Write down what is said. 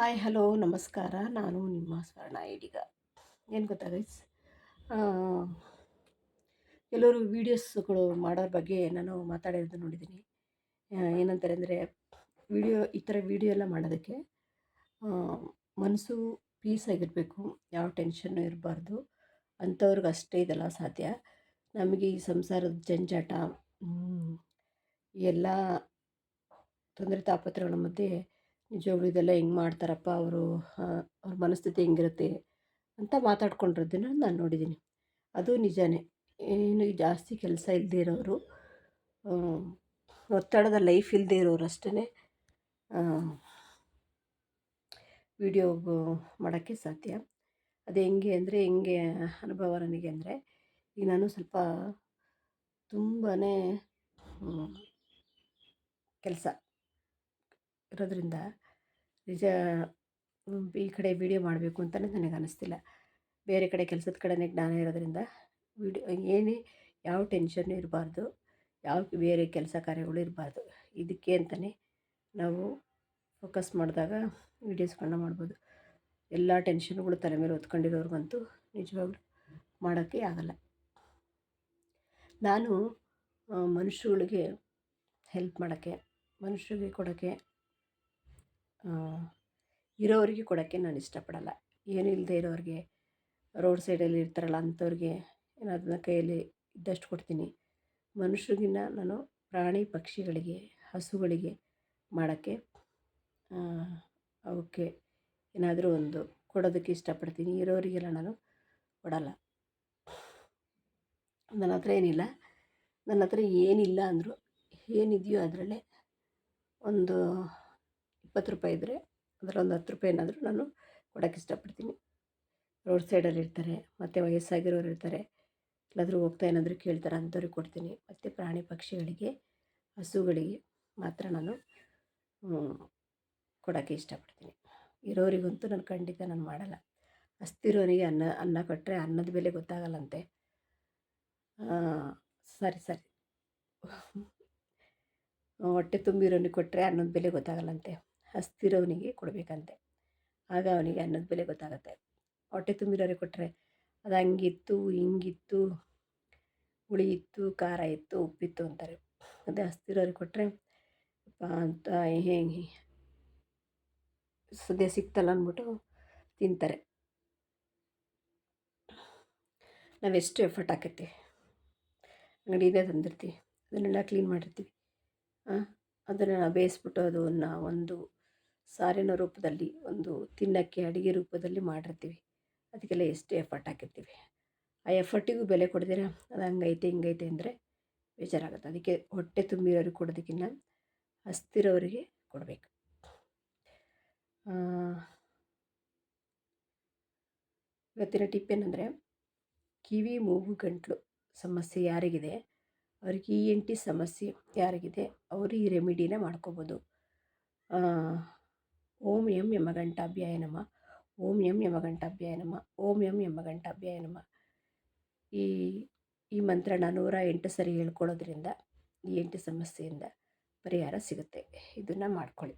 Hi, hello, ನಮಸ್ಕಾರ. ನಾನು ನಿಮ್ಮ ಸ್ವರ್ಣ ಐಡಿಗ. ಏನು ಗೊತ್ತಾ ಗೈಸ್ ಕೆಲವರು ವೀಡಿಯೋಸ್ಗಳು ಮಾಡೋರ ಬಗ್ಗೆ ನಾನು ಮಾತಾಡಿರೋದು ನೋಡಿದ್ದೀನಿ ಏನಂತಾರೆ ಅಂದರೆ ವಿಡಿಯೋ ಈ ಥರ ವಿಡಿಯೋ ಎಲ್ಲ ಮಾಡೋದಕ್ಕೆ ಮನಸ್ಸು ಪೀಸಾಗಿರಬೇಕು ಯಾವ ಟೆನ್ಷನ್ನು ಇರಬಾರ್ದು. ಅಂಥವ್ರಿಗೆ ಅಷ್ಟೇ ಇದೆಲ್ಲ ಸಾಧ್ಯ. ನಮಗೆ ಈ ಸಂಸಾರದ ಜಂಜಾಟ ಎಲ್ಲ ತೊಂದರೆ ತಾಪತ್ರಗಳ ಮಧ್ಯೆ ನಿಜವಾಗ್ಲೂ ಇದೆಲ್ಲ ಹೆಂಗೆ ಮಾಡ್ತಾರಪ್ಪ ಅವರು? ಅವ್ರ ಮನಸ್ಥಿತಿ ಹೆಂಗಿರುತ್ತೆ? ಅಂತ ಮಾತಾಡ್ಕೊಂಡಿರೋದನ್ನು ನಾನು ನೋಡಿದ್ದೀನಿ ಅದು ನಿಜಾನೇ. ಏನು ಜಾಸ್ತಿ ಕೆಲಸ ಇಲ್ಲದೆ ಇರೋರು ಒತ್ತಡದ ಲೈಫ್ ಇಲ್ಲದೆ ಇರೋರು ಅಷ್ಟೇ ವಿಡಿಯೋ ಮಾಡೋಕ್ಕೆ ಸಾಧ್ಯ. ಅದು ಹೆಂಗೆ ಅಂದರೆ ಹೆಂಗೆ ಅನುಭವ ನನಗೆ ಅಂದರೆ, ಈಗ ನಾನು ಸ್ವಲ್ಪ ತುಂಬಾ ಕೆಲಸ ಇರೋದ್ರಿಂದ ನಿಜ ಈ ಕಡೆ ವೀಡಿಯೋ ಮಾಡಬೇಕು ಅಂತಲೇ ನನಗೆ ಅನ್ನಿಸ್ತಿಲ್ಲ ಬೇರೆ ಕಡೆ ಕೆಲಸದ ಕಡೆನೇ ಜ್ಞಾನ ಇರೋದ್ರಿಂದ ವಿಡಿಯೋ, ಏನೇ ಯಾವ ಟೆನ್ಷನ್ನು ಇರಬಾರ್ದು, ಯಾವ ಬೇರೆ ಕೆಲಸ ಕಾರ್ಯಗಳು ಇರಬಾರ್ದು, ಇದಕ್ಕೆ ಅಂತಲೇ ನಾವು ಫೋಕಸ್ ಮಾಡಿದಾಗ ವೀಡಿಯೋಸ್ಗಳನ್ನ ಮಾಡ್ಬೋದು. ಎಲ್ಲ ಟೆನ್ಷನ್ಗಳು ತಲೆ ಮೇಲೆ ಹೊತ್ಕೊಂಡಿರೋರ್ಗಂತೂ ನಿಜವಾಗ್ಲೂ ಮಾಡೋಕ್ಕೆ ಆಗಲ್ಲ. ನಾನು ಮನುಷ್ಯಗಳಿಗೆ ಹೆಲ್ಪ್ ಮಾಡೋಕ್ಕೆ, ಮನುಷ್ಯರಿಗೆ ಕೊಡೋಕ್ಕೆ ಇರೋರಿಗೆ ಕೊಡೋಕ್ಕೆ ನಾನು ಇಷ್ಟಪಡಲ್ಲ. ಏನೂ ಇಲ್ಲದೆ ಇರೋರಿಗೆ, ರೋಡ್ ಸೈಡಲ್ಲಿ ಇರ್ತಾರಲ್ಲ ಅಂಥವ್ರಿಗೆ ಅದನ್ನ ಕೈಯಲ್ಲಿ ಇದ್ದಷ್ಟು ಕೊಡ್ತೀನಿ. ಮನುಷ್ಯರಿಗಿನ್ನ ನಾನು ಪ್ರಾಣಿ ಪಕ್ಷಿಗಳಿಗೆ, ಹಸುಗಳಿಗೆ ಮಾಡೋಕ್ಕೆ ಅವಕ್ಕೆ ಏನಾದರೂ ಒಂದು ಕೊಡೋದಕ್ಕೆ ಇಷ್ಟಪಡ್ತೀನಿ. ಇರೋರಿಗೆಲ್ಲ ನಾನು ಕೊಡಲ್ಲ. ನನ್ನ ಹತ್ರ ಏನಿಲ್ಲ. ನನ್ನ ಹತ್ರ ಏನಿಲ್ಲ ಅಂದರೂ ಏನಿದೆಯೋ ಅದರಲ್ಲೇ ಒಂದು ಇಪ್ಪತ್ತು ರೂಪಾಯಿ ಇದ್ದರೆ ಅದರಲ್ಲೊಂದು ಹತ್ತು ರೂಪಾಯಿ ಏನಾದರೂ ನಾನು ಕೊಡೋಕ್ಕೆ ಇಷ್ಟಪಡ್ತೀನಿ. ರೋಡ್ ಸೈಡಲ್ಲಿ ಇರ್ತಾರೆ, ಮತ್ತು ವಯಸ್ಸಾಗಿರೋರು ಇರ್ತಾರೆ, ಎಲ್ಲಾದರೂ ಹೋಗ್ತಾ ಏನಾದರೂ ಕೇಳ್ತಾರೆ ಅಂಥವ್ರಿಗೆ ಕೊಡ್ತೀನಿ. ಮತ್ತು ಪ್ರಾಣಿ ಪಕ್ಷಿಗಳಿಗೆ, ಹಸುಗಳಿಗೆ ಮಾತ್ರ ನಾನು ಕೊಡೋಕ್ಕೆ ಇಷ್ಟಪಡ್ತೀನಿ. ಇರೋರಿಗಂತೂ ನಾನು ಖಂಡಿತ ನಾನು ಮಾಡಲ್ಲ. ಹಸ್ತಿರೋನಿಗೆ ಅನ್ನ ಅನ್ನ ಕೊಟ್ಟರೆ ಅನ್ನದ ಬೆಲೆ ಗೊತ್ತಾಗಲ್ಲಂತೆ. ಸರಿ ಸರಿ. ಹೊಟ್ಟೆ ತುಂಬಿರೋನಿಗೆ ಕೊಟ್ಟರೆ ಅನ್ನದ ಬೆಲೆ ಗೊತ್ತಾಗಲ್ಲಂತೆ. ಹಸ್ತಿರೋನಿಗೆ ಕೊಡಬೇಕಂತೆ. ಆಗ ಅವನಿಗೆ ಅನ್ನದ ಬೆಲೆ ಗೊತ್ತಾಗುತ್ತೆ. ಹೊಟ್ಟೆ ತುಂಬಿರೋರಿಗೆ ಕೊಟ್ಟರೆ ಅದು ಹಂಗಿತ್ತು, ಹಿಂಗಿತ್ತು, ಹುಳಿ ಇತ್ತು, ಖಾರ ಇತ್ತು, ಉಪ್ಪಿತ್ತು ಅಂತಾರೆ. ಅದೇ ಹಸ್ತಿರೋರಿಗೆ ಕೊಟ್ಟರೆ ಅಂತ ಹೇಗೆ ಸದ್ಯ ಸಿಕ್ತಲ್ಲ ಅಂದ್ಬಿಟ್ಟು ತಿಂತಾರೆ. ನಾವೆಷ್ಟು ಎಫರ್ಟ್ ಹಾಕತ್ತೀವಿ ಅಂಗಡಿಯಿಂದ ತಂದಿರ್ತೀವಿ. ಅದನ್ನೆಲ್ಲ ಕ್ಲೀನ್ ಮಾಡಿರ್ತೀವಿ. ಅದನ್ನು ಬೇಯಿಸ್ಬಿಟ್ಟು ಅದನ್ನು ಒಂದು ಸಾರಿನ ರೂಪದಲ್ಲಿ ಒಂದು ತಿನ್ನೋಕ್ಕೆ ಅಡುಗೆ ರೂಪದಲ್ಲಿ ಮಾಡಿರ್ತೀವಿ. ಅದಕ್ಕೆಲ್ಲ ಎಷ್ಟು ಎಫರ್ಟ್ ಹಾಕಿರ್ತೀವಿ. ಆ ಎಫರ್ಟಿಗೂ ಬೆಲೆ ಕೊಡ್ದಿರ ಅದು ಹಂಗೈತೆ, ಹಿಂಗೈತೆ ಅಂದರೆ ಬೇಜಾರಾಗುತ್ತೆ. ಅದಕ್ಕೆ ಹೊಟ್ಟೆ ತುಂಬಿರೋರಿಗೆ ಕೊಡೋದಕ್ಕಿಂತ ಹಸ್ತಿರೋರಿಗೆ ಕೊಡಬೇಕು. ಇವತ್ತಿನ ಟಿಪ್ ಏನಂದರೆ, ಕಿವಿ, ಮೂಗು, ಗಂಟಲು ಸಮಸ್ಯೆ ಯಾರಿಗಿದೆ, ಅವ್ರಿಗೆ ಇ ಎನ್ ಟಿ ಸಮಸ್ಯೆ ಯಾರಿಗಿದೆ, ಅವರು ಈ ರೆಮಿಡಿನ ಮಾಡ್ಕೋಬೋದು. ಓಂ ಎಂ ಯಮಗಂಟಾಭ್ಯಾಯ ನಮ ಓಂ ಎಂ ಯಮಗಂಟಾಭ್ಯಾಯ ನಮ ಓಂ ಎಂ ಯಮಗಂಟಾಭ್ಯಾಯ ನಮ ಈ ಈ ಮಂತ್ರನ ನೂರ ಎಂಟು ಸರಿ ಹೇಳ್ಕೊಳ್ಳೋದ್ರಿಂದ, ಈ ಎಂಟು ಸಮಸ್ಯೆಯಿಂದ ಪರಿಹಾರ ಸಿಗುತ್ತೆ. ಇದನ್ನು ಮಾಡ್ಕೊಳ್ಳಿ.